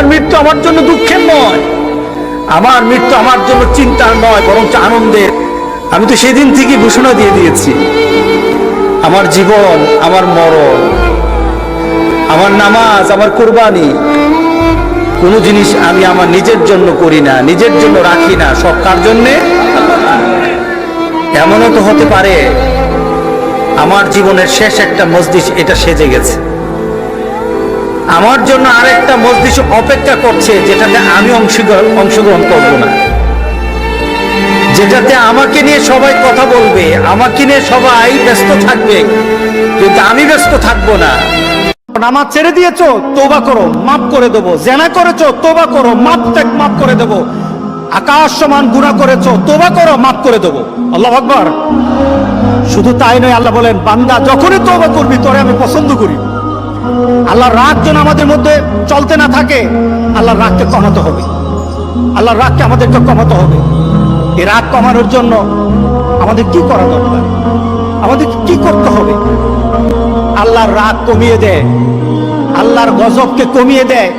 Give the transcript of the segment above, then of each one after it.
আমার মৃত্যু আমার জন্য দুঃখের নয়। আমার মৃত্যু আমার জন্য চিন্তার নয় বরং আনন্দের। আমি তো সেদিন থেকে ঘোষণা দিয়ে দিয়েছি। আমার জীবন, আমার মরণ, আমার নামাজ, আমার কোরবানি, কোনো জিনিস আমি আমার নিজের জন্য করি না, নিজের জন্য রাখি না, সব কার জন্যে? এমনও তো হতে পারে, আমার জীবনের শেষ একটা মসজিদ এটা সেজে গেছে। আমার জন্য আরেকটা মসজিদ অপেক্ষা করছে, যেটাতে আমি অংশগ্রহণ অংশগ্রহণ করব না। যেটাতে আমাকে নিয়ে সবাই কথা বলবে, আমাকে নিয়ে সবাই ব্যস্ত থাকবে, কিন্তু আমি ব্যস্ত থাকব না। নামাজ ছেড়ে দিয়েছ তোবা করো, মাফ করে দেবো। জেনা করেছ তোবা করো, মাপ ত্যাগ মাফ করে দেবো। আকাশ সমান গুণা করেছ তোবা করো মাফ করে দেবো। আল্লাহ আকবর। শুধু তাই নয়, আল্লাহ বলেন, বান্দা যখনই তোবা করবি, তোরে আমি পছন্দ করি। আল্লাহর রাগ যেন আমাদের মধ্যে চলতে না থাকে, আল্লাহর রাগকে কমাতে হবে। আল্লাহর রাগকে আমাদেরকে কমাতে হবে। এই রাগ কমানোর জন্য আমাদের কি করা দরকার? আমাদের কি করতে হবে? আল্লাহর রাগ কমিয়ে দেয়, আল্লাহর গজবকে কমিয়ে দেয়।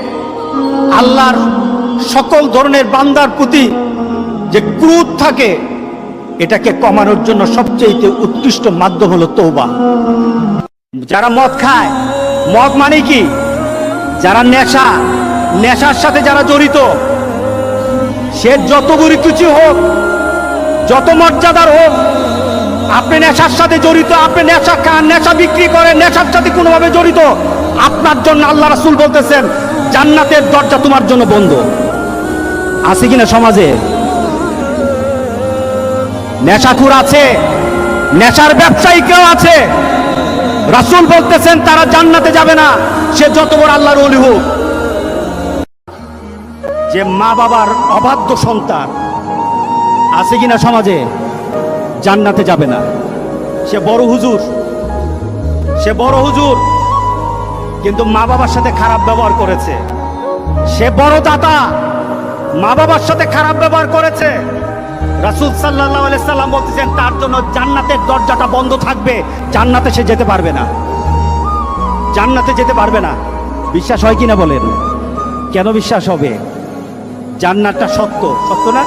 আল্লাহর সকল ধরনের বান্দার প্রতি যে ক্রোধ থাকে, এটাকে কমানোর জন্য সবচেয়ে উৎকৃষ্ট মাধ্যম হলো তৌবা যারা মদ খায় মদ মানে কি? যারা নেশা, নেশার সাথে যারা জড়িত, সে যত কিছু হোক, যত মর্যাদার হোক, আপনি নেশার সাথে জড়িত, আপনি নেশা খান, নেশা বিক্রি করেন, নেশার সাথে কোনোভাবে জড়িত, আপনার জন্য আল্লাহ রাসুল বলতেছেন, জান্নাতের দরজা তোমার জন্য বন্ধ। আছে কিনা সমাজে? নেশাখুর আছে, নেশার ব্যবসায়ী কেউ আছে। রাসুল বলতেছেন, তারা জান্নাতে যাবে না। সে যত বড় আল্লাহর অলি হোক। যে মা বাবার অবাধ্য সন্তান আছে কিনা সমাজে, জান্নাতে যাবে না। সে বড় হুজুর। সে বড় হুজুর। কিন্তু মা বাবার সাথে খারাপ ব্যবহার করেছে। সে বড় দাতা। মা বাবার সাথে খারাপ ব্যবহার করেছে। রাসুল সাল্লাহ সাল্লাম বলতেছেন, তার জন্য জান্নাতের দরজাটা বন্ধ থাকবে। জান্নাতে সে যেতে পারবে না। জান্নাতে যেতে পারবে না। বিশ্বাস হয় কিনা বলেন? কেন বিশ্বাস হবে? জান্নাতটা সত্য। সত্য না?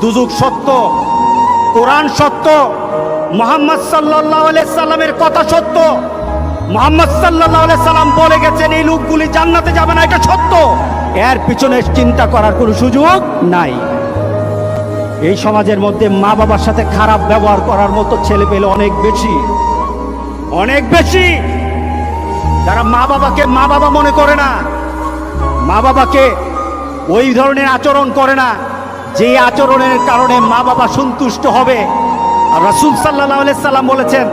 দুজুক সত্য। কোরআন সত্য। মোহাম্মদ সাল্লাহ সাল্লামের কথা সত্য। মোহাম্মদ সাল্লাহ সাল্লাম বলে গেছেন, এই লোকগুলি জান্নাতে যাবে না, এটা সত্য। এর পিছনে চিন্তা করার কোনো সুযোগ নাই। এই সমাজের মধ্যে মা বাবার সাথে খারাপ ব্যবহার করার মতো ছেলে পেলে অনেক বেশি। অনেক বেশি। যারা মা বাবাকে মা বাবা মনে করে না, মা বাবাকে ওই ধরনের আচরণ করে না, যে আচরণের কারণে মা বাবা সন্তুষ্ট হবে। আর রাসুল সাল্লাহ সাল্লাম বলেছেন,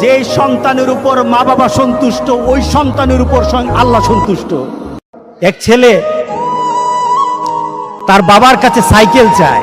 যে সন্তানের উপর মা বাবা সন্তুষ্ট, ওই সন্তানের উপর আল্লাহ সন্তুষ্ট। এক ছেলে তার বাবার কাছে সাইকেল চায়।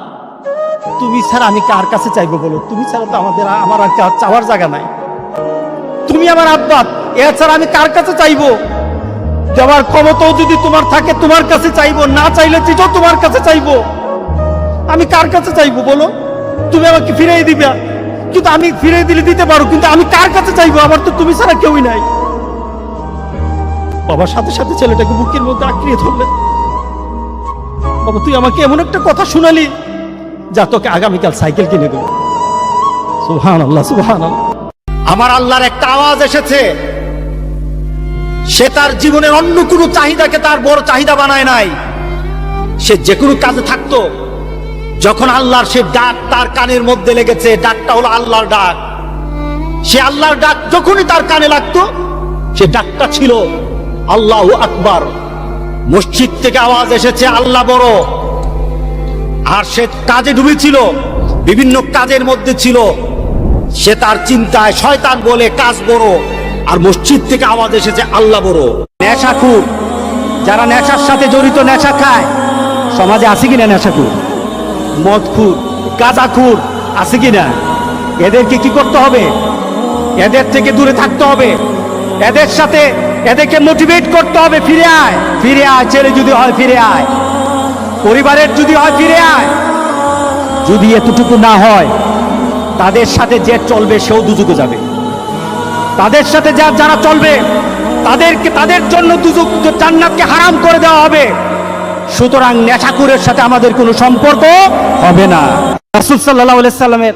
তুমি ছাড়া আমি কার কাছে চাইব বলো? তুমি ছাড়া তো আমাদের আমার আর চাওয়ার জায়গা নাই। তুমি আমার আব্বা, এছাড়া আমি কার কাছে চাইব? দেওয়ার ক্ষমতাও যদি তোমার থাকে, তোমার কাছে চাইব, না চাইলে চিঠো তোমার কাছে চাইব। আমি কার কাছে চাইব বলো? তুমি আমাকে ফিরিয়ে দিবে। কিন্তু আমি ফিরিয়ে দিলে দিতে পারো, কিন্তু আমি কার কাছে চাইব? আমার তো তুমি ছাড়া কেউই নাই। বাবার সাথে সাথে ছেলেটাকে বুকের মধ্যে আঁকড়িয়ে ধরলেন। বাবা, তুই আমাকে এমন একটা কথা শুনালি। যা তোকে আগামীকাল সাইকেল কিনে দেবো। সুহান আল্লাহ সুহান আমার আল্লাহর একটা আওয়াজ এসেছে। সে তার জীবনের অন্য কোনো চাহিদাকে তার বড় চাহিদা বানায় নাই। সে যে কোনো কাজে থাকতো। যখন আল্লাহর সে ডাক তার কানের মধ্যে লেগেছে, ডাকটা হলো আল্লাহর ডাক। সে আল্লাহর ডাক যখনই তার কানে লাগতো, সে ডাকটা ছিল আল্লাহ আকবার। মসজিদ থেকে আওয়াজ এসেছে, আল্লাহ বড়। আর সে কাজে ডুবেছিল, বিভিন্ন কাজের মধ্যে ছিল। সে তার চিন্তায় শয়তান বলে, কাজ বড়, আর মসজিদ থেকে আওয়াজ এসেছে, আল্লাহ বড়। নেশাখুর যারা নেশার সাথে জড়িত, নেশা খায়। সমাজে আছে কিনা নেশাখুর মদখুর গাঁজাখুর আছে কিনা? এদেরকে কি করতে হবে? এদের থেকে দূরে থাকতে হবে। এদের সাথে এদেরকে মোটিভেট করতে হবে, ফিরে আয়। ফিরে আয়, ছেলে যদি হয়, ফিরে আয়। পরিবারের যদি হয়, ফিরে আয়। যদি এতটুকু না হয়, তাদের সাথে যে চলবে, সেও দুযুগে যাবে। তাদের সাথে যা, যারা চলবে, তাদেরকে, তাদের জন্য দুযুগ জান্নাতকে হারাম করে দেওয়া হবে। সুতরাং নেশাকুরের সাথে আমাদের কোনো সম্পর্ক হবে না। রাসুল সাল্লাহ সাল্লামের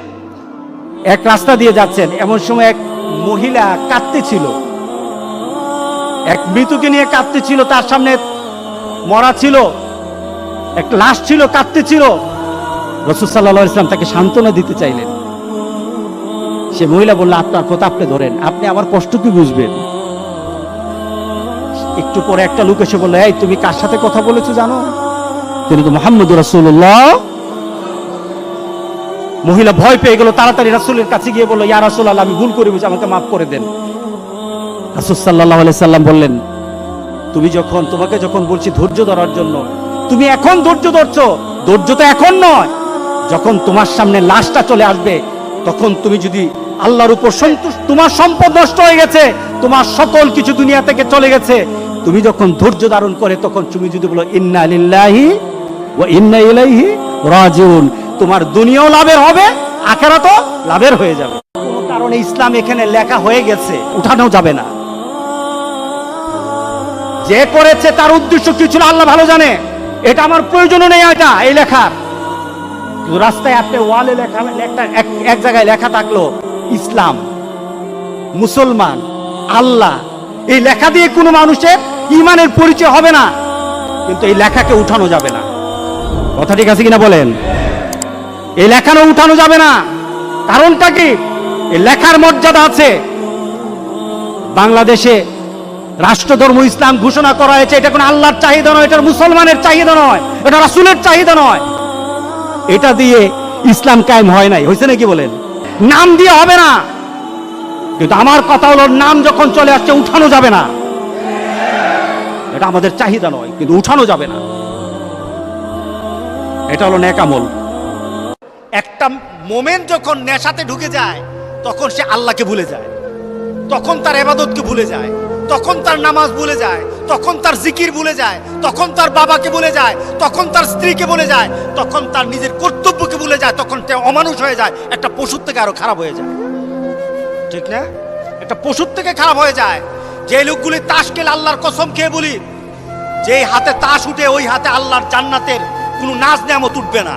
এক রাস্তা দিয়ে যাচ্ছেন। এমন সময় এক মহিলা কাঁদতেছিল এক মৃতকে নিয়ে কাঁদতেছিল তার সামনে মরা ছিল। এক লাশ ছিল কাঁদতেছিল রসুল সাল্লাহ ইসলাম তাকে সান্ত্বনা দিতে চাইলেন। সে মহিলা বলল, আপনার কথা আপনি ধরেন, আপনি আমার কষ্ট কি বুঝবেন? একটু পরে একটা লোক এসে বলল, এই, তুমি কার সাথে কথা বলেছ জানো? তিনি তো মোহাম্মদ রাসূলুল্লাহ। মহিলা ভয় পেয়ে গেল, তাড়াতাড়ি রাসুলের কাছে গিয়ে বলল, ইয়া রাসূলুল্লাহ, আমি ভুল করে বুঝি আমাকে মাফ করে দেন। রাসূল সাল্লাল্লাহু আলাইহি সাল্লাম বললেন, তুমি যখন, তোমাকে যখন বলছি ধৈর্য ধরার জন্য তুমি এখন ধৈর্য ধরছো। ধৈর্য তো এখন নয়। যখন তোমার সামনে লাশটা চলে আসবে, তখন তুমি যদি আল্লাহর উপর সন্তুষ্ট তোমার সম্পদ নষ্ট হয়ে গেছে, তোমার সকল কিছু দুনিয়া থেকে চলে গেছে, তুমি যখন ধৈর্য ধারণ করে, তখন তুমি যদি বলো, ইন্না লিল্লাহি ওয়া ইন্না ইলাইহি রাজিউন তোমার দুনিয়াও লাভের হবে, আখেরাতও লাভের হয়ে যাবে। কারণে ইসলাম এখানে লেখা হয়ে গেছে, উঠানো যাবে না। যে করেছে তার উদ্দেশ্য কি ছিল, আল্লাহ ভালো জানে। এটা আমার প্রয়োজনও নেই এটা, এই লেখার রাস্তায় আপনি ওয়ালে লেখা একটা এক- জায়গায় লেখা থাকল, ইসলাম, মুসলমান, আল্লাহ। এই লেখা দিয়ে কোনো মানুষের ইমানের পরিচয় হবে না, কিন্তু এই লেখাকে উঠানো যাবে না। কথা ঠিক আছে কিনা বলেন? এই লেখানো উঠানো যাবে না। কারণটা কি? এই লেখার মর্যাদা আছে। বাংলাদেশে রাষ্ট্রধর্ম, ইসলাম ঘোষণা করা হয়েছে, এটা কোনো আল্লাহর চাহিদা নয়, এটা মুসলমানের চাহিদা নয়, এটা রাসুলের চাহিদা নয়। এটা দিয়ে ইসলাম কায়েম হয় নাই, হয়েছে নাকি বলেন? নাম দিয়ে হবে না। কিন্তু আমার কথা হলো, নাম যখন চলে আসছে, উঠানো যাবে না। এটা আমাদের চাহিদা নয়, কিন্তু উঠানো যাবে না। এটা হলো নেকামল একটা মোমেন্ট যখন নেশাতে ঢুকে যায়, তখন সে আল্লাহকে ভুলে যায়, তখন তার এবাদতকে ভুলে যায়। তখন তার নামাজ ভুলে যায়, তখন তার জিকির ভুলে যায়, তখন তার বাবাকে ভুলে যায়, তখন তার স্ত্রীকে ভুলে যায়, তখন তার নিজের কর্তব্যকে ভুলে যায়, তখন অমানুষ হয়ে যায়, একটা পশুর থেকে আরও খারাপ হয়ে যায়। ঠিক না? একটা পশুর থেকে খারাপ হয়ে যায়। যে লোকগুলি তাস খেলে আল্লাহর কসম খেয়ে বলি, যেই হাতে তাস উঠে ওই হাতে আল্লাহর জান্নাতের কোনো নাচ নেমত উঠবে না।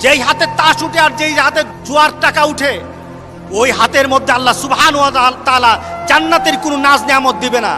যেই হাতে তাস উঠে আর যেই হাতে জোয়ার টাকা উঠে ওই হাতের মধ্যে আল্লাহ সুবহান ওয়া তাআলা জান্নাতের কোনো নাজ নিয়ামত দিবে না।